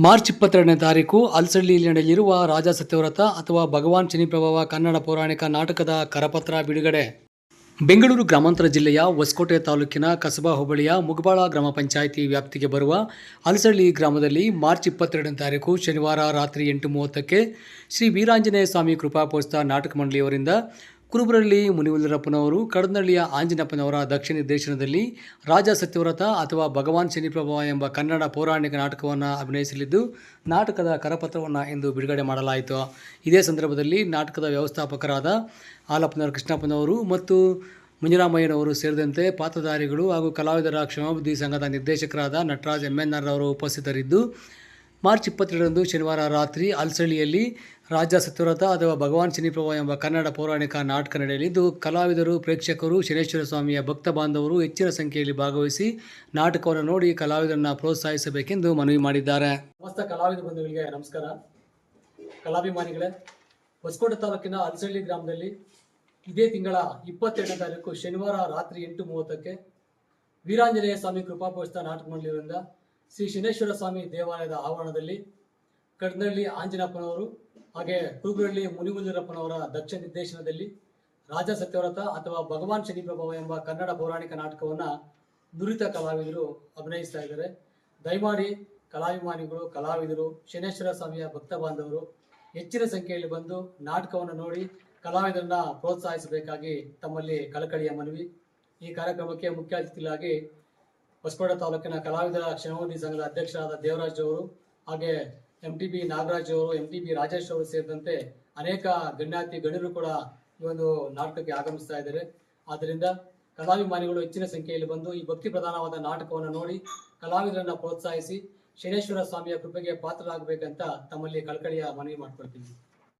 March ಇಪ್ಪತ್ತೆರಡನೇ ತಾರೀಕು ಅಲ್ಸಳ್ಳಿಯಲ್ಲಿ ನಡೆಯಲಿರುವ ರಾಜ ಸತ್ಯವ್ರತ ಅಥವಾ ಭಗವಾನ್ ಶನಿಪ್ರಭಾವ ಕನ್ನಡ ಪೌರಾಣಿಕ ನಾಟಕದ ಕರಪತ್ರ ಬಿಡುಗಡೆ. ಬೆಂಗಳೂರು ಗ್ರಾಮಾಂತರ ಜಿಲ್ಲೆಯ ಹೊಸಕೋಟೆ ತಾಲೂಕಿನ ಕಸಬಾ ಹೋಬಳಿಯ ಮುಗಬಾಳ ಗ್ರಾಮ ಪಂಚಾಯಿತಿ ವ್ಯಾಪ್ತಿಗೆ ಬರುವ ಅಲಸಳ್ಳಿ ಗ್ರಾಮದಲ್ಲಿ ಮಾರ್ಚ್ ಇಪ್ಪತ್ತೆರಡನೇ ತಾರೀಕು ಶನಿವಾರ ರಾತ್ರಿ ಎಂಟು ಮೂವತ್ತಕ್ಕೆ ಶ್ರೀ ವೀರಾಂಜನೇಯ ಸ್ವಾಮಿ ಕೃಪಾಪೋಸ್ತ ನಾಟಕ ಮಂಡಳಿಯವರಿಂದ ಕುರುಬರಳ್ಳಿ ಮುನಿವಲ್ಲರಪ್ಪನವರು, ಕಡದನಹಳ್ಳಿಯ ಆಂಜನಪ್ಪನವರ ದಕ್ಷಿಣ ನಿರ್ದೇಶನದಲ್ಲಿ ರಾಜ ಸತ್ಯವ್ರತ ಅಥವಾ ಭಗವಾನ್ ಶನಿಪ್ರಭ ಎಂಬ ಕನ್ನಡ ಪೌರಾಣಿಕ ನಾಟಕವನ್ನು ಅಭಿನಯಿಸಲಿದ್ದು, ನಾಟಕದ ಕರಪತ್ರವನ್ನು ಇಂದು ಬಿಡುಗಡೆ ಮಾಡಲಾಯಿತು. ಇದೇ ಸಂದರ್ಭದಲ್ಲಿ ನಾಟಕದ ವ್ಯವಸ್ಥಾಪಕರಾದ ಆಲಪ್ಪನವರ ಕೃಷ್ಣಪ್ಪನವರು ಮತ್ತು ಮಂಜುರಾಮಯ್ಯನವರು ಸೇರಿದಂತೆ ಪಾತ್ರಧಾರಿಗಳು ಹಾಗೂ ಕಲಾವಿದರ ಕ್ಷಮಾಬುದ್ಧಿ ಸಂಘದ ನಿರ್ದೇಶಕರಾದ ನಟರಾಜ್ ಎಂ ಎನ್ ಆರ್ ಅವರು ಉಪಸ್ಥಿತರಿದ್ದು ಮಾರ್ಚ್ ಇಪ್ಪತ್ತೆರಡರಂದು ಶನಿವಾರ ರಾತ್ರಿ ಅಲ್ಸಳ್ಳಿಯಲ್ಲಿ ರಾಜ ಸತ್ಯವ್ರತ ಅಥವಾ ಭಗವಾನ್ ಶನಿಪ್ರಭಾ ಎಂಬ ಕನ್ನಡ ಪೌರಾಣಿಕ ನಾಟಕ ನಡೆಯಲಿದ್ದು, ಕಲಾವಿದರು, ಪ್ರೇಕ್ಷಕರು, ಶನೇಶ್ವರ ಸ್ವಾಮಿಯ ಭಕ್ತ ಬಾಂಧವರು ಹೆಚ್ಚಿನ ಸಂಖ್ಯೆಯಲ್ಲಿ ಭಾಗವಹಿಸಿ ನಾಟಕವನ್ನು ನೋಡಿ ಕಲಾವಿದರನ್ನು ಪ್ರೋತ್ಸಾಹಿಸಬೇಕೆಂದು ಮನವಿ ಮಾಡಿದ್ದಾರೆ. ಸಮಸ್ತ ಕಲಾವಿದ ಬಂಧುಗಳಿಗೆ ನಮಸ್ಕಾರ. ಕಲಾಭಿಮಾನಿಗಳೇ, ಹೊಸಕೋಟೆ ತಾಲೂಕಿನ ಅಲ್ಸಳ್ಳಿ ಗ್ರಾಮದಲ್ಲಿ ಇದೇ ತಿಂಗಳ ಇಪ್ಪತ್ತೆರಡನೇ ತಾರೀಕು ಶನಿವಾರ ರಾತ್ರಿ ಎಂಟು ಮೂವತ್ತಕ್ಕೆ ವೀರಾಂಜನೇಯ ಸ್ವಾಮಿ ಕೃಪಾಪೋಷಿತ ನಾಟಕ ಮಂಡಳಿಯವರಿಂದ ಶ್ರೀ ಶನೇಶ್ವರ ಸ್ವಾಮಿ ದೇವಾಲಯದ ಆವರಣದಲ್ಲಿ ಕಡ್ನಳ್ಳಿ ಆಂಜನಪ್ಪನವರು ಹಾಗೆ ಕುರುಗುರಳ್ಳಿ ಮುನಿಗುಂಜರಪ್ಪನವರ ದಕ್ಷ ನಿರ್ದೇಶನದಲ್ಲಿ ರಾಜ ಸತ್ಯವ್ರತ ಅಥವಾ ಭಗವಾನ್ ಶನಿ ಪ್ರಭಾವ ಎಂಬ ಕನ್ನಡ ಪೌರಾಣಿಕ ನಾಟಕವನ್ನು ನುರಿತ ಕಲಾವಿದರು ಅಭಿನಯಿಸ್ತಾ ಇದ್ದಾರೆ. ದಯಮಾಡಿ ಕಲಾಭಿಮಾನಿಗಳು, ಕಲಾವಿದರು, ಶನೇಶ್ವರ ಸ್ವಾಮಿಯ ಭಕ್ತ ಬಾಂಧವರು ಹೆಚ್ಚಿನ ಸಂಖ್ಯೆಯಲ್ಲಿ ಬಂದು ನಾಟಕವನ್ನು ನೋಡಿ ಕಲಾವಿದರನ್ನ ಪ್ರೋತ್ಸಾಹಿಸಬೇಕಾಗಿ ತಮ್ಮಲ್ಲಿ ಕಳಕಳಿಯ ಮನವಿ ಈ ಕಾರ್ಯಕ್ರಮಕ್ಕೆ ಮುಖ್ಯ ಅತಿಥಿಗಳಾಗಿ ಹೊಸಕೋಟೆ ತಾಲೂಕಿನ ಕಲಾವಿದರ ಕ್ಷೇಮಾಭಿವೃದ್ಧಿ ಸಂಘದ ಅಧ್ಯಕ್ಷರಾದ ದೇವರಾಜ್ ಅವರು ಹಾಗೆ ಎಂ ಟಿ ಬಿ ನಾಗರಾಜ್ ಅವರು ಎಂ ಟಿ ಬಿ ರಾಜೇಶ್ ಅವರು ಸೇರಿದಂತೆ ಅನೇಕ ಗಣ್ಯಾತಿ ಗಣ್ಯರು ಕೂಡ ಈ ಒಂದು ನಾಟಕಕ್ಕೆ ಆಗಮಿಸ್ತಾ ಇದ್ದಾರೆ. ಆದ್ದರಿಂದ ಕಲಾಭಿಮಾನಿಗಳು ಹೆಚ್ಚಿನ ಸಂಖ್ಯೆಯಲ್ಲಿ ಬಂದು ಈ ಭಕ್ತಿ ಪ್ರಧಾನವಾದ ನಾಟಕವನ್ನು ನೋಡಿ ಕಲಾವಿದರನ್ನ ಪ್ರೋತ್ಸಾಹಿಸಿ ಶನೇಶ್ವರ ಸ್ವಾಮಿಯ ಕೃಪೆಗೆ ಪಾತ್ರರಾಗಬೇಕಂತ ತಮ್ಮಲ್ಲಿ ಕಳಕಳಿಯ ಮನವಿ ಮಾಡ್ಕೊಳ್ತೀನಿ.